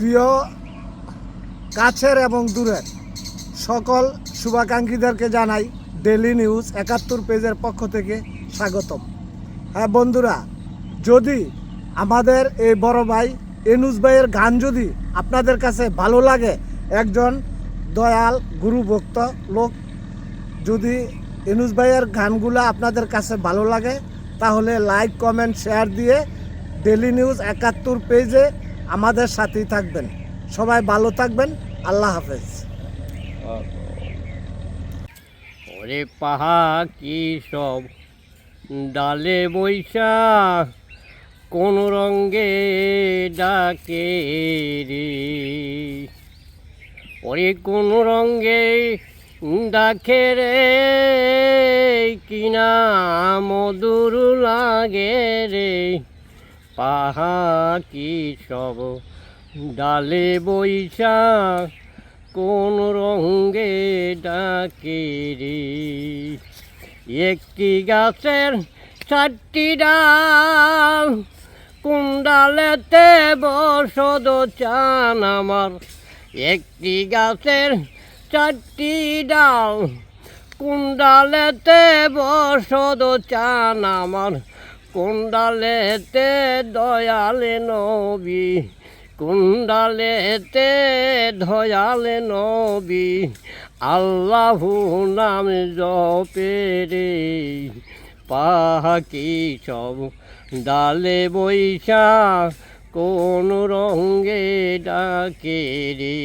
প্রিয়, কাছের এবং দূরের সকল শুভাকাঙ্ক্ষীদেরকে জানাই ডেলি নিউজ একাত্তর পেজের পক্ষ থেকে স্বাগতম। হ্যাঁ বন্ধুরা, যদি আমাদের এই বড় ভাই এনুজ ভাইয়ের গান যদি আপনাদের কাছে ভালো লাগে, একজন দয়াল গুরুভক্ত লোক, যদি এনুজ ভাইয়ের গানগুলো আপনাদের কাছে ভালো লাগে, তাহলে লাইক কমেন্ট শেয়ার দিয়ে ডেলি নিউজ একাত্তর পেজে আমাদের সাথেই থাকবেন। সবাই ভালো থাকবেন। আল্লাহ হাফেজ। ওরে পাহা, কি সব? ডালে বৈশা, কোন রঙ্গে ডাকে রে? ওরে কোন রঙ্গে ডাকে রে? কিনা মধুর লাগে রে? পাহা কি সব? ডালে বৈশা কোন রঙ্গে ডাকে রে? একটি গাছের চারটি ডাল, কুণ্ডালেতে বসদ চান আমার। একটি গাছের চারটি ডাল, কুণ্ডালেতে বসদ চান আমার। কুণ্ডালেতে দয়ালে নবী, কুণ্ডালেতে ধয়ালে নবী, আল্লাহু নাম জপে রে। পাহাকি সব ডালে বৈশা, কোন রঙ্গে ডাকে রে।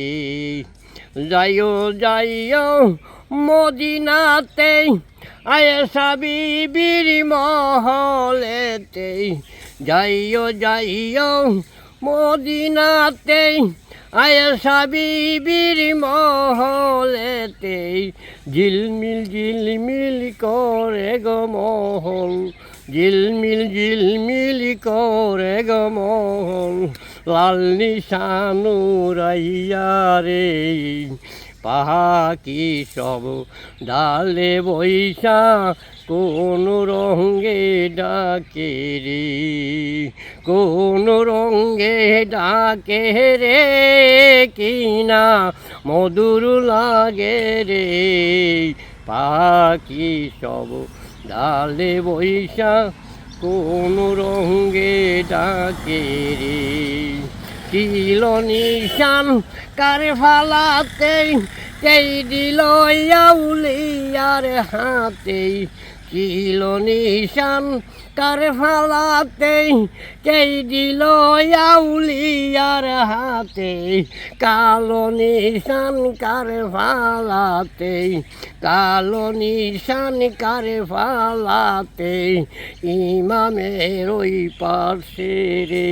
যাইও যাইও মদিনাতে আয়েশা বিবির মহলেতে। যাইও যাইও মদিনাতে আয়েশা বিবির মহলেতে। ঝিলমিল ঝিলমিল করে গো মহল, ঝিলমিল ঝিলমিল করে গো মহল। লাল নিশানু রে পাহাকি সব ডালে বৈশা, কোন রঙ্গে ডাকে রে কোন রঙ্গে ডাকে রে? কিনা মধুর লাগে রে। পাখি সব ডালে বৈশা, কোন রঙ্গে ডাকে রে দিল নিশান কার ফালাতে সেই দিল আউলিয়ার হাতে। ছিল নিশান কার ফালাতে সেই দিল আউলিয়ার হাতে। কালো নিশান কার ফালাতে কালো নিশান কার ফালাতে ইমামের ওই পাশে রে।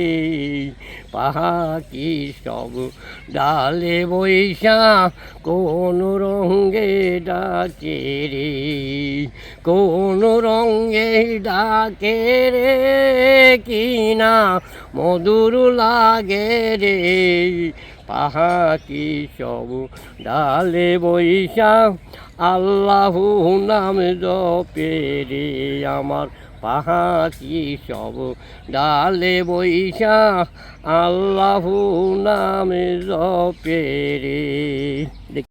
পাহাকি সব? ডালে বৈশা কোন রঙ্গে ডাকে রে? কোন রঙ্গে ডাকে রে? কিনা মধুর লাগে রে? পাহাকি সব? ডালে বৈশা আল্লাহ নাম জপে রে আমার পাহাকি সব ডালে বৈশা আল্লাহু নামে জপে রে।